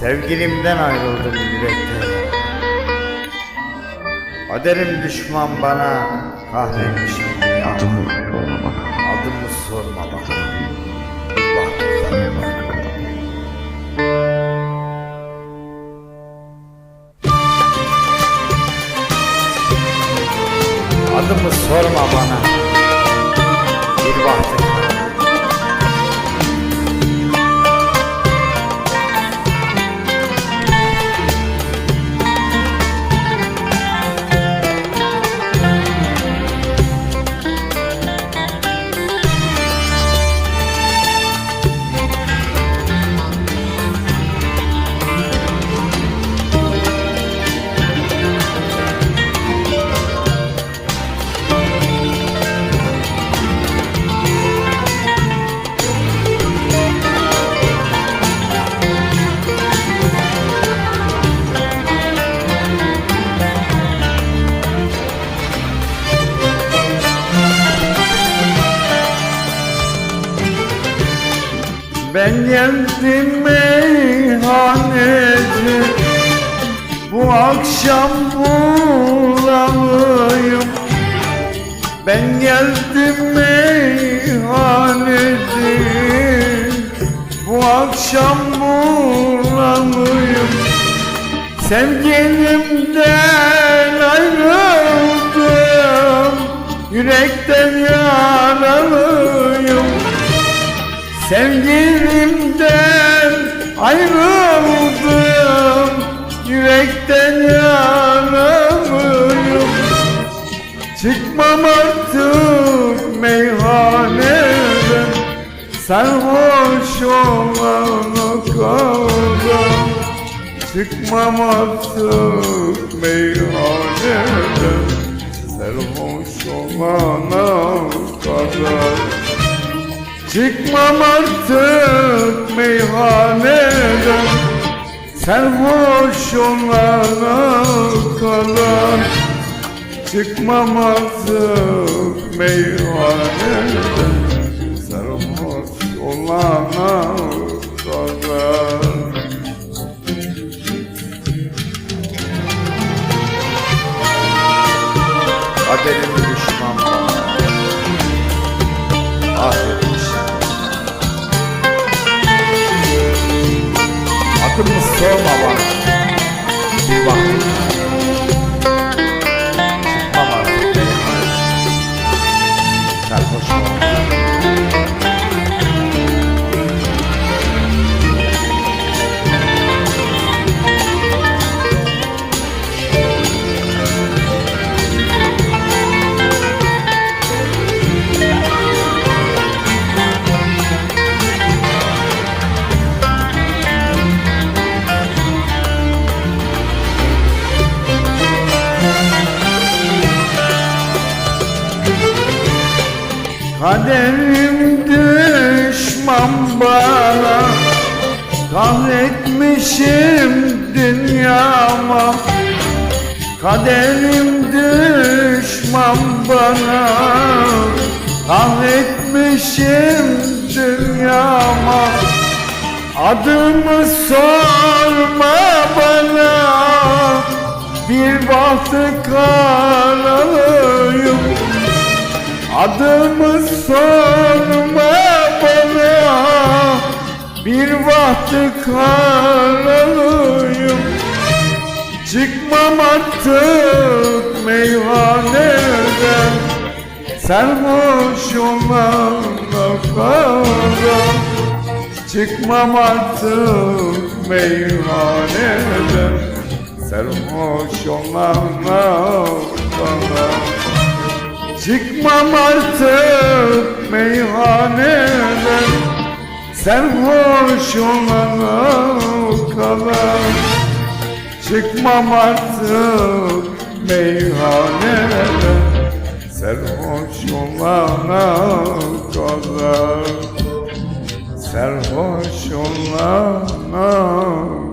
Sevgilimden ayrıldım yürekte Kaderim düşman bana kahretmişim dünya. Adımı sorma bana. Adımı sorma bana. Adımı sorma bana. Bir bahtı Ben geldim meyhaneci Bu akşam bulalıyım Ben geldim meyhaneci Bu akşam bulalıyım Sevgilimden ayrıldım. Yürekten yaralıyım Sevgilimden ayrıldım Yürekten yanarım Çıkmam artık meyhaneden Sarhoş olana kadar Çıkmam artık meyhaneden Sarhoş olana kadar Çıkmam artık meyhaneden. Sarhoş olana kadar Çıkmam artık meyhaneden. Sarhoş olana kadar Kaderim düşman bana Kaderim düşman bana. Kahretmişim dünyama. Kaderim düşman bana. Kahretmişim dünyama. Adımı sorma bana. Bir bahtı karalıyım Adımı sorma bana. Bir vakti karalıyım. Çıkmam artık meyhaneden Sarhoş olana kadar Çıkmam artık meyhaneden Sarhoş olana kadar Çıkmam artık meyhaneden Sarhoş olana kadar Çıkmam artık meyhaneden Sarhoş olana kadar Sarhoş olana kadar